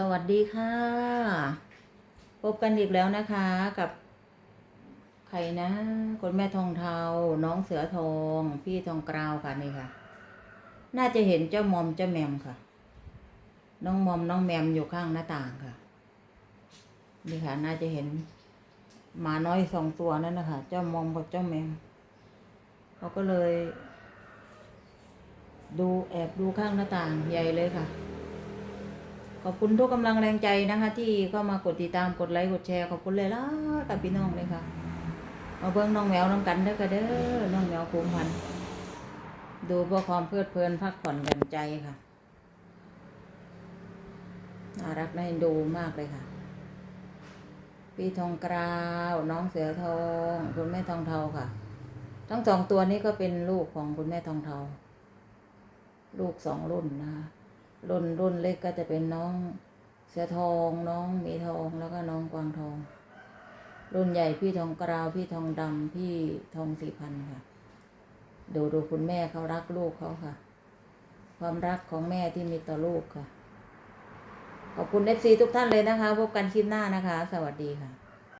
สวัสดีค่ะ พบกันอีกแล้วนะคะกับ ใครนะคนแม่ทองเทา น้องเสือทอง พี่ทองกราวค่ะนี่ค่ะ น่าจะเห็นเจ้ามอมเจ้าแมมค่ะ น้องมอมน้องแมมอยู่ข้างหน้าต่างค่ะ นี่ค่ะ น่าจะเห็นหมาน้อยสองตัวนั่นนะคะเจ้ามอมกับเจ้าแมมเขาก็เลย ดูแอบดูข้างหน้าต่างใหญ่เลยค่ะ ขอบคุณทุกกำลังแรงใจนะคะ ที่เข้ามากดติดตามกดไลค์กดแชร์ขอบคุณเลยล่ะกับพี่น้องเลยค่ะมาเบิ้งน้องแมวน้องกันเด้อค่ะเด้อน้องแมวภูมิพันธ์ดูเพื่อความเพลิดเพลินพักผ่อนหย่อนใจค่ะน่ารักน่าเอ็นดูมากเลยค่ะ พี่ทองกราวน้องเสือทองคุณแม่ทองเทาค่ะ ทั้งสองตัวนี้ก็เป็นลูกของคุณแม่ทองเทา ลูกสองรุ่นนะคะ รุ่นรุ่นเล็กก็จะเป็นน้องเสือทองน้องมีทองแล้วก็น้องกวางทอง รุ่นใหญ่พี่ทองกราวพี่ทองดำพี่ทองสี่พันค่ะ ดูดูคุณแม่เขารักลูกเขาค่ะ ความรักของแม่ที่มีต่อลูกค่ะ ขอบคุณเอฟซีทุกท่านเลยนะคะ พบกันคลิปหน้านะคะ สวัสดีค่ะ